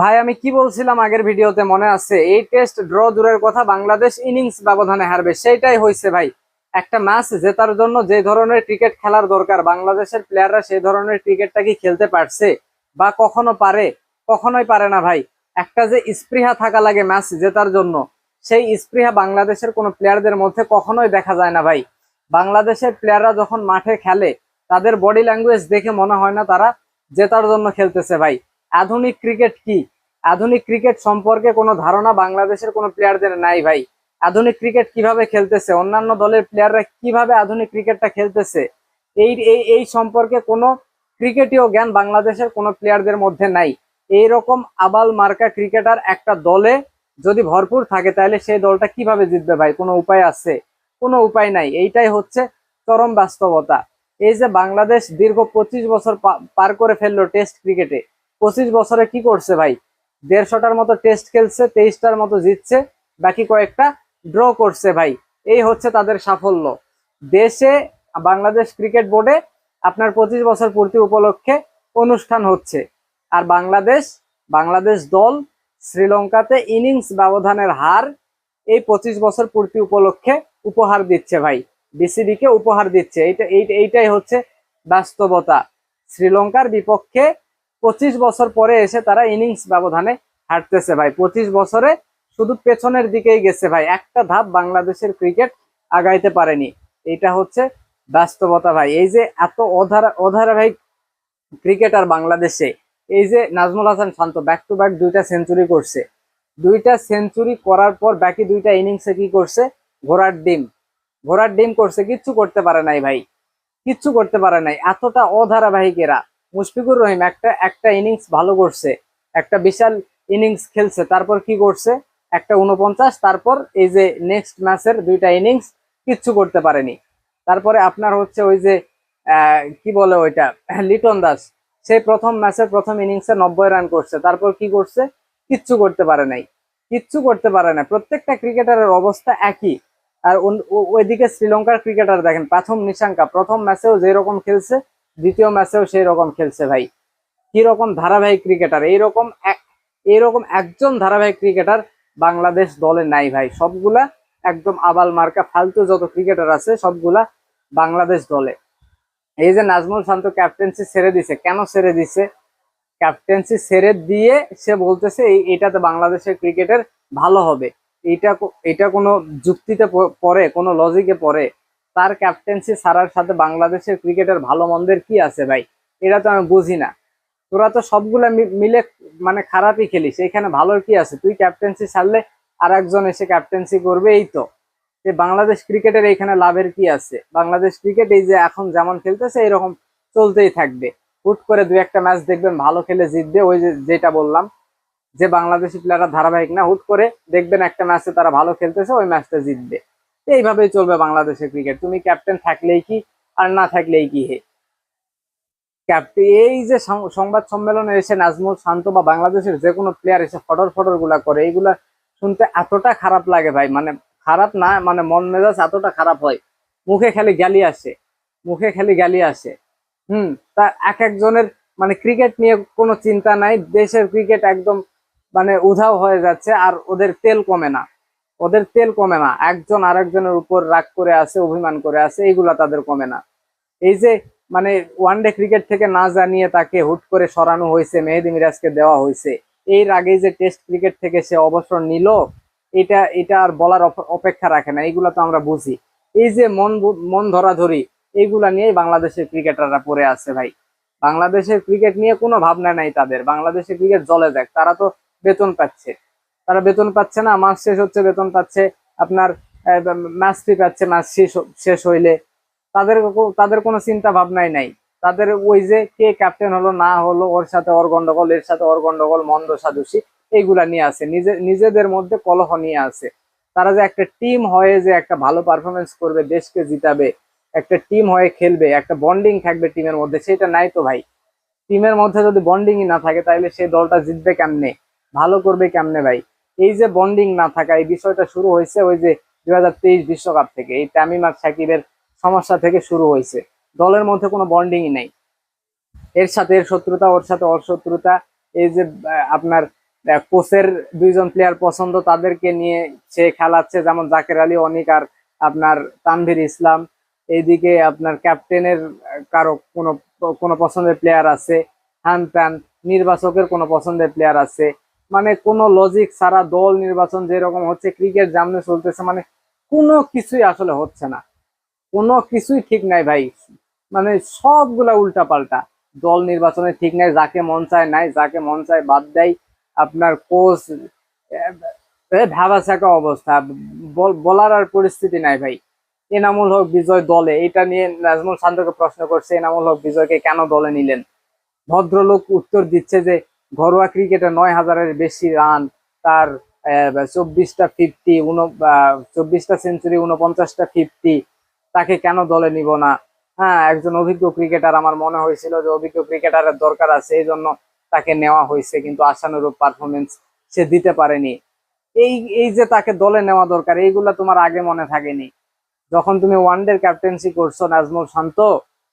ভাই, আমি কি বলছিলাম আগের ভিডিওতে মনে আছে? এই টেস্ট ড্র দূরের কথা বাংলাদেশ ইনিংস ব্যবধানে হারবে, সেইটাই হয়েছে ভাই। একটা ম্যাচ জেতার জন্য যে ধরনের ক্রিকেট খেলার দরকার, বাংলাদেশের প্লেয়াররা সেই ধরনের ক্রিকেটটা কি খেলতে পারছে বা কখনো পারে? কখনোই পারে না ভাই। একটা যে স্পৃহা থাকা লাগে ম্যাচ জেতার জন্য, সেই স্পৃহা বাংলাদেশের কোনো প্লেয়ারদের মধ্যে কখনোই দেখা যায় না ভাই। বাংলাদেশের প্লেয়াররা যখন মাঠে খেলে, তাদের বডি ল্যাঙ্গুয়েজ দেখে মনে হয় না তারা জেতার জন্য খেলতেছে ভাই। আধুনিক ক্রিকেট কি? আধুনিক ক্রিকেট সম্পর্কে কোনো ধারণা বাংলাদেশের কোনো প্লেয়ারদের নাই ভাই। আধুনিক ক্রিকেট কীভাবে খেলতেছে? অন্যান্য দলের প্লেয়াররা কীভাবে আধুনিক ক্রিকেটটা খেলতেছে? এই এই এই সম্পর্কে কোনো ক্রিকেটীয় জ্ঞান বাংলাদেশের কোনো প্লেয়ারদের মধ্যে নাই। এই রকম আবাল মার্কা ক্রিকেটার একটা দলে যদি ভরপুর থাকে, তাহলে সেই দলটা কীভাবে জিতবে ভাই? কোনো উপায় আছে? কোনো উপায় নাই। এইটাই হচ্ছে চরম বাস্তবতা। এই যে বাংলাদেশ দীর্ঘ পঁচিশ বছর পার করে ফেলল টেস্ট ক্রিকেটে পঁচিশ বছরে কি করছে ভাই? দেড়শোটার মতো টেস্ট খেলছে, তেইশটার মতো জিতছে, বাকি কয়েকটা ড্র করছে ভাই। এই হচ্ছে তাদের সাফল্য। দেশে, বাংলাদেশ ক্রিকেট বোর্ডে আপনার পঁচিশ বছর পূর্তি উপলক্ষে অনুষ্ঠান হচ্ছে। আর বাংলাদেশ বাংলাদেশ দল শ্রীলঙ্কাতে ইনিংস ব্যবধানের হার এই পঁচিশ বছর পূর্তি উপলক্ষে উপহার দিচ্ছে ভাই। বিসিবি কে উপহার দিচ্ছে। এইটা এই- এইটাই হচ্ছে বাস্তবতা। শ্রীলঙ্কার বিপক্ষে পঁচিশ বছর পরে এসে তারা ইনিংস ব্যবধানে হারতেছে ভাই। পঁচিশ বছরে শুধু পেছনের দিকেই গেছে ভাই। একটা ধাপ বাংলাদেশের ক্রিকেট আগাইতে পারেনি। এটা হচ্ছে বাস্তবতা ভাই। এই যে এত অধারা, অধারাবাহিক ক্রিকেটার বাংলাদেশে, এই যে Najmul Hasan Shanto back to back দুইটা সেঞ্চুরি করছে। দুইটা সেঞ্চুরি করার পর বাকি দুইটা ইনিংসে কি করছে? ঘোড়ার ডিম। ঘোড়ার ডিম করছে, কিচ্ছু করতে পারে নাই ভাই। কিচ্ছু করতে পারে নাই। এতটা অধারাবাহিক এরা। মুশফিকুর রহিম একটা একটা ইনিংস ভালো করছে, একটা বিশাল ইনিংস খেলছে, তারপর কি করছে? একটা উনপঞ্চাশ, তারপর এই যে নেক্সট ম্যাচের দুইটা ইনিংস কিচ্ছু করতে পারেনি। তারপরে আপনার হচ্ছে ওই যে কি বলে ওইটা? লিটন দাস সেই প্রথম ম্যাচের প্রথম ইনিংসে নব্বই রান করছে, তারপর কি করছে? কিচ্ছু করতে পারে নাই। কিচ্ছু করতে পারে না। প্রত্যেকটা ক্রিকেটারের অবস্থা একই। আর ওইদিকে শ্রীলঙ্কার ক্রিকেটার দেখেন প্রথম নিশাঙ্কা, প্রথম ম্যাচেও যেরকম খেলছে দ্বিতীয় ম্যাচেও সেই রকম খেলছে ভাই। কি রকম ধারাবাহিক ক্রিকেটার, এইরকম এইরকম একজন ধারাবাহিক ক্রিকেটার বাংলাদেশ দলে নাই ভাই। সবগুলা একদম আবাল মার্কা, ফালতু যত ক্রিকেটার আছে, সবগুলা বাংলাদেশ দলে। এই যে নাজমুল শান্ত ক্যাপ্টেন্সি ছেড়ে দিছে, কেন ছেড়ে দিছে? ক্যাপ্টেন্সি ছেড়ে দিয়ে সে বলতেছে এটাতে বাংলাদেশের ক্রিকেটের ভালো হবে। এটা এটা কোনো যুক্তিতে প- পড়ে, কোনো লজিকে পড়ে। তার ক্যাপ্টেন্সি ছাড়ার সাথে বাংলাদেশের ক্রিকেটের ভালো মন্দের কি আছে ভাই? এটা তো আমি বুঝি না। তোরা তো সবগুলা মিলে মানে খারাপই খেলিস। এখানে ভালোর কি আছে? তুই ক্যাপ্টেন্সি ছাড়লে আর একজন এসে ক্যাপ্টেন্সি করবে, এই তো। যে বাংলাদেশ ক্রিকেটের এখানে লাভের কি আছে? বাংলাদেশ ক্রিকেট এই যে এখন যেমন খেলতেছে, এরকম চলতেই থাকবে। হুট করে দু একটা ম্যাচ দেখবেন, ভালো খেলে জিতবে, ওই যে যেটা বললাম। যে বাংলাদেশি প্লেয়াররা ধারাবাহিক না, হুট করে দেখবেন একটা ম্যাচে তারা ভালো খেলতেছে, ওই ম্যাচটা জিতবে। এইভাবেই চলবে বাংলাদেশের ক্রিকেট তুমি ক্যাপ্টেন থাকলেই কি, আর না থাকলেই কি হে? ক্যাপ্টেন এই যে সংবাদ সম্মেলনে এসে নাজমুল শান্ত বা বাংলাদেশের যে কোনো প্লেয়ার এসে ফটর ফটরগুলা করে, এইগুলা শুনতে এতটা খারাপ লাগে ভাই। মানে খারাপ না মানে মন মেজাজ এতটা খারাপ হয়। মুখে খালি গালি আসে, মুখে খালি গালি আসে। হুম, তা এক একজনের মানে ক্রিকেট নিয়ে কোনো চিন্তা নাই। দেশের ক্রিকেট একদম মানে উধাও হয়ে যাচ্ছে, আর ওদের তেল কমে না। ওদের তেল কমে না। একজন আরেকজনের উপর রাগ করে আছে, অভিমান করে আছে, এইগুলা তাদের কমে না। এই যে মানে ওয়ানডে ক্রিকেট থেকে না জানিয়ে তাকে হুট করে সরানো হয়েছে, মেহেদি মিরাজকে দেওয়া হয়েছে, এর আগে যে টেস্ট ক্রিকেট থেকে সে অবসর নিল, এটা এটা আর বলার অপ- অপেক্ষা রাখে না, এইগুলা তো আমরা বুঝি। এই যে মন মন ধরাধরি, এইগুলা নিয়েই বাংলাদেশের ক্রিকেটাররা পড়ে আছে ভাই। বাংলাদেশের ক্রিকেট নিয়ে কোনো ভাবনা নাই তাদের। বাংলাদেশের ক্রিকেট জলে যাক, তারা তো বেতন পাচ্ছে। তারা বেতন পাচ্ছে না, মাস শেষ হচ্ছে, বেতন পাচ্ছে, আপনার ম্যাচ ফি পাচ্ছে ম্যাচ শেষ শেষ হইলে। তাদের তাদের কোনো চিন্তা ভাবনাই নাই। তাদের ওই যে কে ক্যাপ্টেন হলো, না হলো, ওর সাথে ওর গন্ডগোল, এর সাথে ওর গন্ডগোল, মন্দ সাদুসি এইগুলা নিয়ে আছে। নিজে, নিজেদের মধ্যে কলহ নিয়ে আছে। তারা যে একটা টিম হয়ে যে একটা ভালো পারফরমেন্স করবে, দেশকে জিতাবে, একটা টিম হয়ে খেলবে, একটা বন্ডিং থাকবে টিমের মধ্যে, সেটা নাই তো ভাই। টিমের মধ্যে যদি বন্ডিংই না থাকে তাহলে সেই দলটা জিতবে কেমনে? ভালো করবে কেমনে ভাই? এই যে বন্ডিং না থাকা, এই বিষয়টা শুরু হয়েছে ওই যে দুই হাজার তেইশ বিশ্বকাপ থেকে। এই তামিম আর সাকিবের সমস্যা থেকে শুরু হয়েছে। দলের মধ্যে কোনো বন্ডিংই নেই। এর সাথে এর শত্রুতা, ওর সাথে ওর শত্রুতা এই যে আপনার কোচের দুইজন প্লেয়ার পছন্দ তাদেরকে নিয়ে সে খেলাচ্ছে, যেমন জাকের আলী অনিক আর আপনার তানভীর ইসলাম। এইদিকে আপনার ক্যাপ্টেনের কারও কোনো কোনো পছন্দের প্লেয়ার আছে। হ্যান ত্যান নির্বাচকের কোনো পছন্দের প্লেয়ার আছে। মানে কোনো লজিক ছাড়া দল নির্বাচন যেরকম হচ্ছে ক্রিকেট জামনে চলতেছে মানে কোনো কিছুই আসলে হচ্ছে না। কোনো কিছুই ঠিক নাই ভাই। মানে সবগুলা উল্টা পাল্টা দল নির্বাচনে ঠিক নাই, যাকে মন চায় নাই, যাকে মন চায় বাদ দেয়। আপনার কোচ ভাবা থাকা অবস্থা। বল- বলার আর পরিস্থিতি নাই ভাই। এনামুল হক বিজয় দলে, এটা নিয়ে নাজমুল শান্তকে প্রশ্ন করছে, এনামুল হক বিজয়কে কেন দলে নিলেন? ভদ্রলোক উত্তর দিচ্ছে যে ঘরোয়া ক্রিকেটে নয় হাজারের বেশি রান, তার চব্বিশটা ফিফটি উন চব্বিশটা সেঞ্চুরি উনপঞ্চাশটা ফিফটি তাকে কেন দলে নিব না? হ্যাঁ একজন অভিজ্ঞ ক্রিকেটার আমার মনে হয়েছিল যে অভিজ্ঞ ক্রিকেটারের দরকার আছে, এই জন্য তাকে নেওয়া হয়েছে, কিন্তু আশানুরূপ পারফরমেন্স সে দিতে পারেনি। এই এই যে তাকে দলে নেওয়া দরকার, এইগুলা তোমার আগে মনে থাকেনি। যখন তুমি ওয়ানডের ক্যাপ্টেন্সি করছ নাজমুল শান্ত,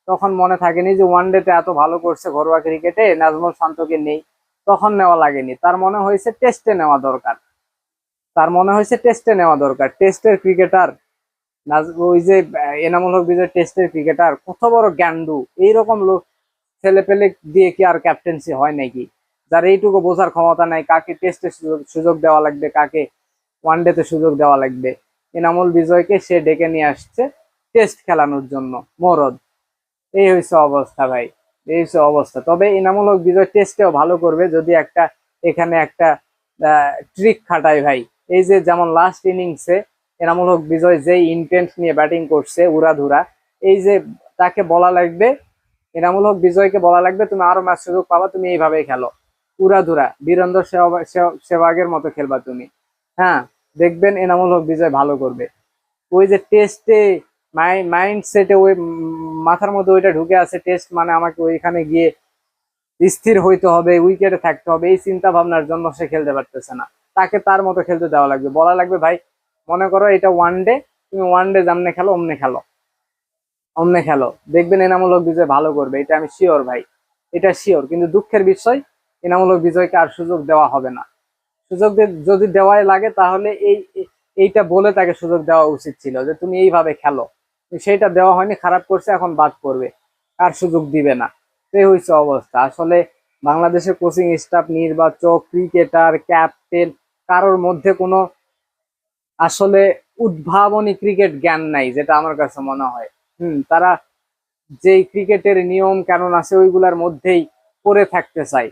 তখন মনে থাকেনি যে ওয়ানডেতে এত ভালো করছে ঘরোয়া ক্রিকেটে নাজমুল শান্তকে নেই। তখন নেওয়া লাগেনি। তার মনে হয়েছে টেস্টে নেওয়া দরকার। তার মনে হয়েছে টেস্টে নেওয়া দরকার। টেস্টের ক্রিকেটার ওই যে এনামুল হক বিজয় টেস্টের ক্রিকেটার কত বড় গ্যান্ডু। এইরকম লোক ছেলে পেলে দিয়ে কি আর ক্যাপ্টেন্সি হয় নাকি? যার এইটুকু বোঝার ক্ষমতা নাই, কাকে টেস্টে সুযোগ সুযোগ দেওয়া লাগবে, কাকে ওয়ানডেতে সুযোগ দেওয়া লাগবে। এনামুল বিজয়কে সে ডেকে নিয়ে আসছে টেস্ট খেলানোর জন্য। মরদ। এই হয়েছে অবস্থা ভাই। এই অবস্থা। তবে এনামুল হক বিজয় টেস্টেও ভালো করবে যদি একটা, এখানে একটা ট্রিক খাটায় ভাই। এই যে যেমন লাস্ট ইনিংসে এনামুল হক বিজয় যে ইন্টেন্ট নিয়ে ব্যাটিং করছে উড়াধুরা, এই যে তাকে বলা লাগবে এনামুল হক বিজয়কে বলা লাগবে, তুমি আরও ম্যাচ সুযোগ পাবা, তুমি এইভাবেই খেলো। উড়াধুরা, বীরেন্দ্র সেহবাগের মতো খেলবা তুমি। হ্যাঁ দেখবেন এনামুল হক বিজয় ভালো করবে। ওই যে টেস্টে মাইন্ড সেটে ওই মাথার মধ্যে ওইটা ঢুকে আছে টেস্ট মানে আমাকে ওইখানে গিয়ে স্থির হইতে হবে উইকেটে থাকতে হবে, এই চিন্তা ভাবনার জন্য সে খেলতে পারতেছে না। তাকে তার মতো খেলতে দেওয়া লাগবে। বলা লাগবে, ভাই, মনে করো এটা ওয়ান ডে তুমি ওয়ান ডে যেমনে খেলো, অমনে খেলো। অমনে খেলো। দেখবেন এনামূলক বিজয় ভালো করবে, এটা আমি শিওর ভাই। এটা শিওর কিন্তু দুঃখের বিষয়, এনামূলক বিজয়কে আর সুযোগ দেওয়া হবে না। সুযোগ যদি দেওয়াই লাগে, তাহলে এই- এইটা বলে তাকে সুযোগ দেওয়া উচিত ছিল যে, তুমি এইভাবে খেলো। সেইটা দেওয়া হয়নি, খারাপ করছে, এখন বাদ করবে আর সুযোগ দিবে না। এই হয়েছে অবস্থা। আসলে বাংলাদেশের কোচিং স্টাফ নির্বাচক ক্রিকেটার ক্যাপ্টেন কারোর মধ্যে কোনো আসলে উদ্ভাবনী ক্রিকেট জ্ঞান নাই, যেটা আমার কাছে মনে হয়। হুম, তারা যেই ক্রিকেটের নিয়ম কেমন আছে, ওইগুলার মধ্যেই পড়ে থাকতে চায়।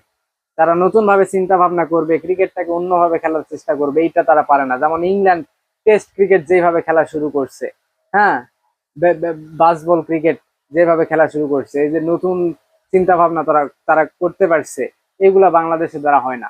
তারা নতুন ভাবে চিন্তা ভাবনা করবে ক্রিকেটটাকে অন্যভাবে খেলার চেষ্টা করবে, এইটা তারা পারে না। যেমন ইংল্যান্ড টেস্ট ক্রিকেট যেভাবে খেলা শুরু করছে। হ্যাঁ বাসবল ক্রিকেট যেভাবে খেলা শুরু করছে, এই যে নতুন চিন্তা ভাবনা তারা তারা করতে পারছে, এগুলা বাংলাদেশে দ্বারা হয় না।